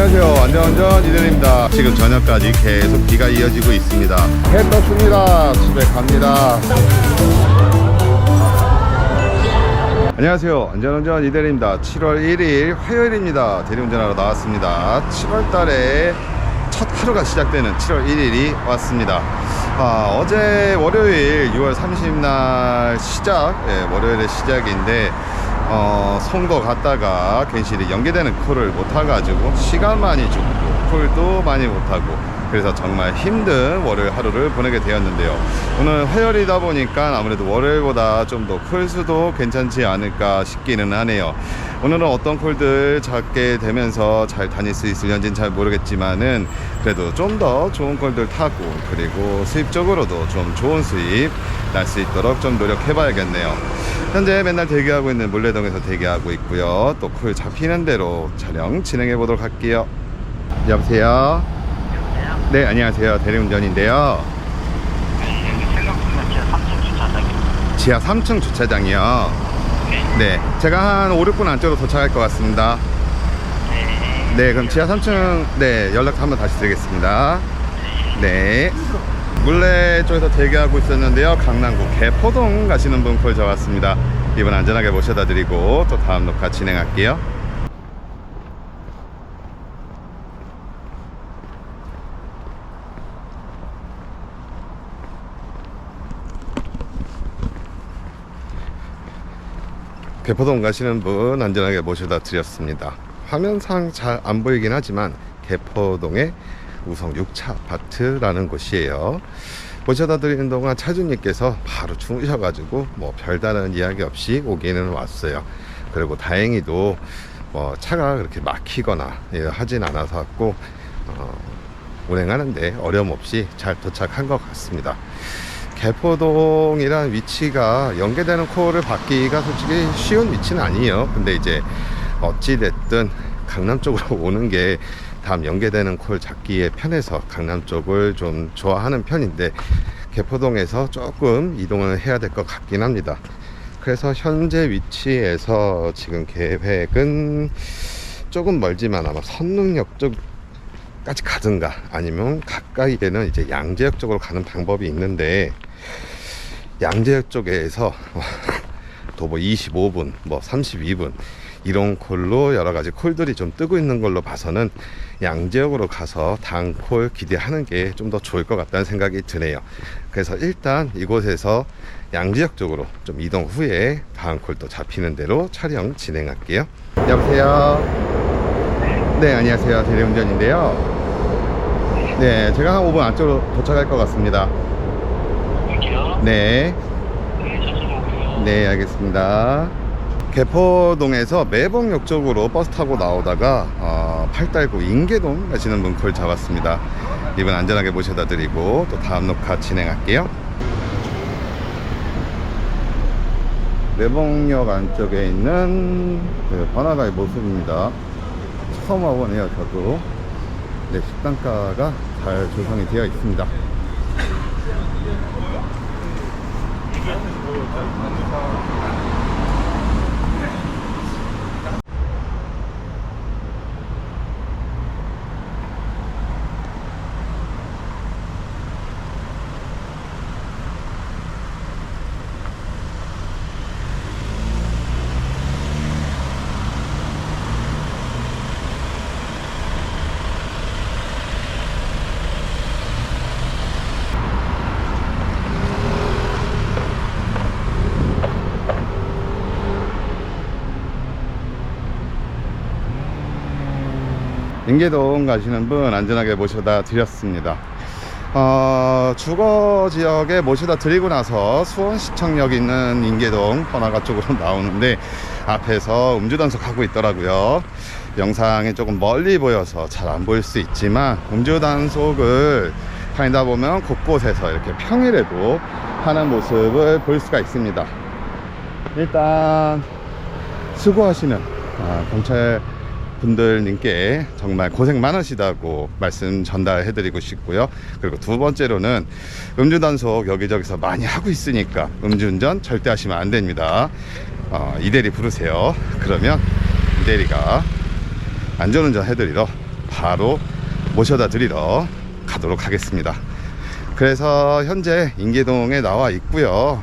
안녕하세요. 안전운전 이대입니다. 지금 저녁까지 계속 비가 이어지고 있습니다. 해 떴습니다. 집에 갑니다. 안녕하세요. 안전운전 이대리입니다. 7월 1일 화요일입니다. 대리운전하러 나왔습니다. 7월 달에 첫 하루가 시작되는 7월 1일이 왔습니다. 아, 어제 월요일 6월 30날 시작, 예, 월요일의 시작인데, 어, 선거 갔다가 괜시리 연계되는 콜을 못 타가지고 시간 많이 죽고 콜도 많이 못하고 그래서 정말 힘든 월요일 하루를 보내게 되었는데요. 오늘 화요일이다 보니까 아무래도 월요일보다 좀더콜 수도 괜찮지 않을까 싶기는 하네요. 오늘은 어떤 콜들 잡게 되면서 잘 다닐 수 있을런지는 잘 모르겠지만은 그래도 좀 더 좋은 콜들 타고 그리고 수입적으로도 좀 좋은 수입 날 수 있도록 좀 노력해 봐야겠네요. 현재 맨날 대기하고 있는 물레동에서 대기하고 있고요. 또 콜 잡히는 대로 촬영 진행해 보도록 할게요. 여보세요? 네, 안녕하세요. 대리운전인데요. 생각보다 제 3층 주차장이 지하 3층 주차장이요. 네, 제가 한 5, 6분 안쪽으로 도착할 것 같습니다. 네. 네, 그럼 지하 3층 네 연락 한번 다시 드리겠습니다. 네. 물레 쪽에서 대기하고 있었는데요. 강남구 개포동 가시는 분콜 잡았습니다. 이분 안전하게 모셔다 드리고 또 다음 녹화 진행할게요. 개포동 가시는 분 안전하게 모셔다 드렸습니다. 화면상 잘 안 보이긴 하지만 개포동의 우성 6차 아파트라는 곳이에요. 모셔다 드리는 동안 차주님께서 바로 주무셔가지고 뭐 별다른 이야기 없이 오기는 왔어요. 그리고 다행히도 뭐 차가 그렇게 막히거나 예, 하진 않아서 왔고 어, 운행하는데 어려움 없이 잘 도착한 것 같습니다. 개포동이란 위치가 연계되는 코어를 받기가 솔직히 쉬운 위치는 아니에요. 근데 이제 어찌됐든 강남 쪽으로 오는 게 다음 연계되는 콜 잡기에 편해서 강남 쪽을 좀 좋아하는 편인데 개포동에서 조금 이동을 해야 될 것 같긴 합니다. 그래서 현재 위치에서 지금 계획은 조금 멀지만 아마 선릉역 쪽까지 가든가 아니면 가까이에는 이제 양재역 쪽으로 가는 방법이 있는데 양재역 쪽에서 도보 25분, 뭐 32분 이런 콜로 여러 가지 콜들이 좀 뜨고 있는 걸로 봐서는 양재역으로 가서 다음 콜 기대하는 게 좀 더 좋을 것 같다는 생각이 드네요. 그래서 일단 이곳에서 양재역 쪽으로 좀 이동 후에 다음 콜또 잡히는 대로 촬영 진행할게요. 여보세요? 네, 안녕하세요. 대리운전인데요. 네, 제가 한 5분 안쪽으로 도착할 것 같습니다. 네, 네, 알겠습니다. 개포동에서 매봉역 쪽으로 버스 타고 나오다가 어, 팔달구 인계동 가시는 분콜 잡았습니다. 이분 안전하게 모셔다 드리고 또 다음 녹화 진행할게요. 매봉역 안쪽에 있는 그 번화가의 모습입니다. 처음 와보네요, 저도. 네, 식당가가 잘 조성이 되어 있습니다. бюджетних було, так. 인계동 가시는 분 안전하게 모셔다 드렸습니다. 어, 주거 지역에 모셔다 드리고 나서 수원시청역 있는 인계동 번화가 쪽으로 나오는데 앞에서 음주단속 하고 있더라고요. 영상이 조금 멀리 보여서 잘 안 보일 수 있지만 음주단속을 다니다 보면 곳곳에서 이렇게 평일에도 하는 모습을 볼 수가 있습니다. 일단 수고하시는 아, 경찰 분들님께 정말 고생 많으시다고 말씀 전달해 드리고 싶고요. 그리고 두 번째로는 음주 단속 여기저기서 많이 하고 있으니까 음주운전 절대 하시면 안 됩니다. 어, 이대리 부르세요. 그러면 이대리가 안전운전 해드리러 바로 모셔다 드리러 가도록 하겠습니다. 그래서 현재 인계동에 나와 있고요.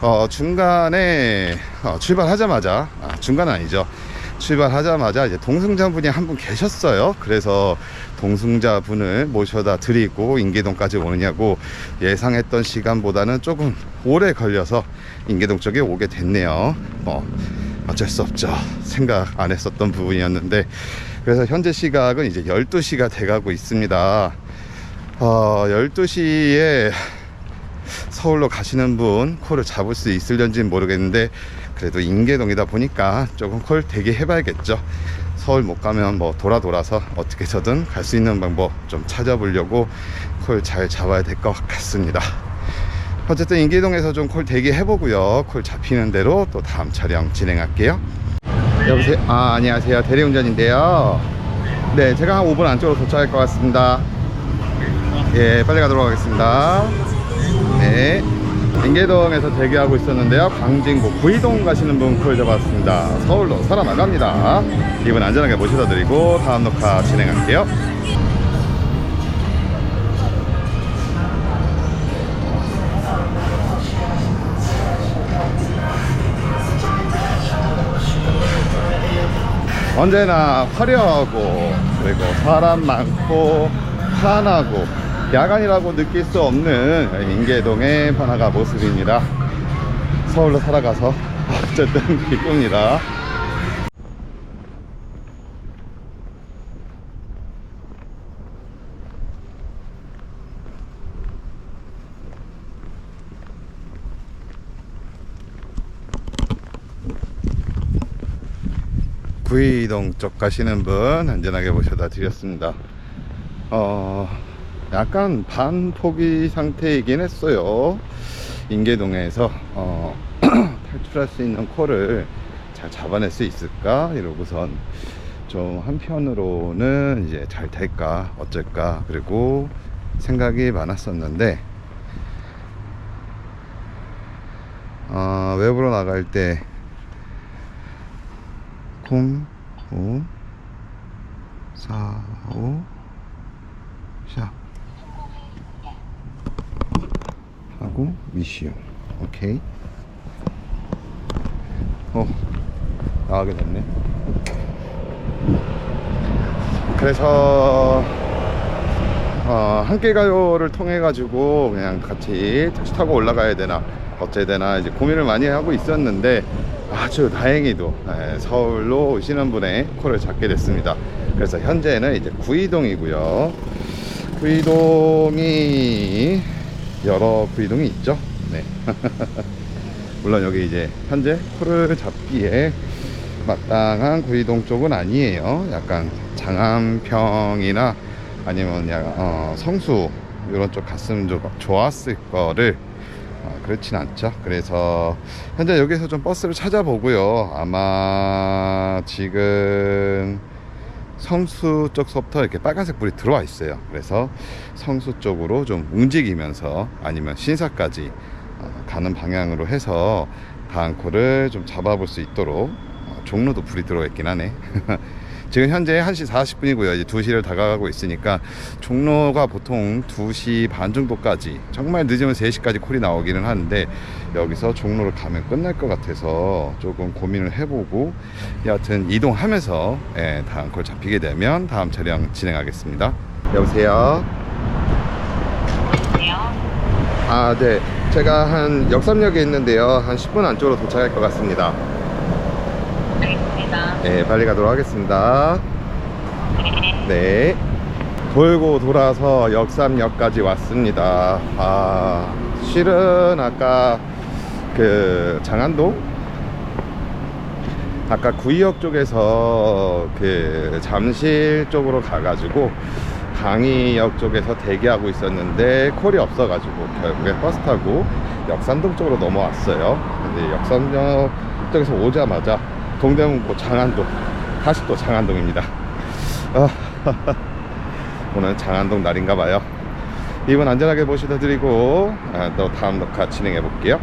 어, 중간에 어, 출발하자마자 아, 중간 아니죠. 출발하자마자 이제 동승자분이 한 분 계셨어요. 그래서 동승자분을 모셔다 드리고 인계동까지 오느냐고 예상했던 시간보다는 조금 오래 걸려서 인계동 쪽에 오게 됐네요. 뭐 어쩔 수 없죠. 생각 안 했었던 부분이었는데 그래서 현재 시각은 이제 12시가 돼가고 있습니다. 어, 12시에 서울로 가시는 분 콜을 잡을 수 있을런지는 모르겠는데 그래도 인계동이다 보니까 조금 콜 대기 해봐야겠죠. 서울 못 가면 뭐 돌아 돌아서 어떻게 해서든 갈 수 있는 방법 좀 찾아보려고 콜 잘 잡아야 될 것 같습니다. 어쨌든 인계동에서 좀 콜 대기 해보고요. 콜 잡히는 대로 또 다음 촬영 진행할게요. 여보세요? 아, 안녕하세요. 대리운전인데요. 네, 제가 한 5분 안쪽으로 도착할 것 같습니다. 예, 빨리 가도록 하겠습니다. 네. 인계동에서 대기하고 있었는데요. 광진구 구이동 가시는 분콜 잡았습니다. 서울로 살아나갑니다. 이분 안전하게 모셔다 드리고 다음 녹화 진행할게요. 언제나 화려하고 그리고 사람 많고 환하고 야간이라고 느낄 수 없는 인계동의 번화가 모습입니다. 서울로 살아가서 어쨌든 기쁩니다. 구이동 쪽 가시는 분 안전하게 모셔다 드렸습니다. 어, 약간 반포기 상태이긴 했어요. 인계동에서 어, 탈출할 수 있는 콜을 잘 잡아낼 수 있을까 이러고선 좀 한편으로는 이제 잘 될까 어쩔까 그리고 생각이 많았었는데 어, 외부로 나갈 때 콩, 오, 사, 오, 샵. 하고, 미시오. 오케이. 어, 나가게 됐네. 그래서, 어, 함께 가요를 통해 가지고 그냥 같이 택시 타고 올라가야 되나, 어째 되나 이제 고민을 많이 하고 있었는데, 아주 다행히도 예, 서울로 오시는 분의 콜을 잡게 됐습니다. 그래서 현재는 이제 구이동이고요. 구이동이 여러 구이동이 있죠. 네. 물론 여기 이제 현재 콜을 잡기에 마땅한 구이동 쪽은 아니에요. 약간 장안평이나 아니면 야, 어, 성수 이런 쪽 갔으면 좀 좋았을 거를 어, 그렇진 않죠. 그래서 현재 여기서 좀 버스를 찾아보고요. 아마 지금 성수 쪽서부터 이렇게 빨간색 불이 들어와 있어요. 그래서 성수 쪽으로 좀 움직이면서 아니면 신사까지 어, 가는 방향으로 해서 다음 코를 좀 잡아볼 수 있도록 어, 종로도 불이 들어와 있긴 하네. 지금 현재 1시 40분이고요. 이제 2시를 다가가고 있으니까 종로가 보통 2시 반 정도까지 정말 늦으면 3시까지 콜이 나오기는 하는데 여기서 종로를 가면 끝날 것 같아서 조금 고민을 해보고 여하튼 이동하면서 예, 다음 콜 잡히게 되면 다음 촬영 진행하겠습니다. 여보세요? 아, 네. 제가 한 역삼역에 있는데요. 한 10분 안쪽으로 도착할 것 같습니다. 알겠습니다. 네, 빨리 가도록 하겠습니다. 네. 네. 돌고 돌아서 역삼역까지 왔습니다. 아, 실은 아까 그 장안동? 아까 구의역 쪽에서 그 잠실 쪽으로 가가지고 강의역 쪽에서 대기하고 있었는데 콜이 없어가지고 결국에 버스 타고 역삼동 쪽으로 넘어왔어요. 근데 역삼역 쪽에서 오자마자 동대문고 장안동 다시 또 장안동입니다. 아, 오늘 장안동 날인가 봐요. 이분 안전하게 모셔다 드리고 아, 또 다음 녹화 진행해 볼게요.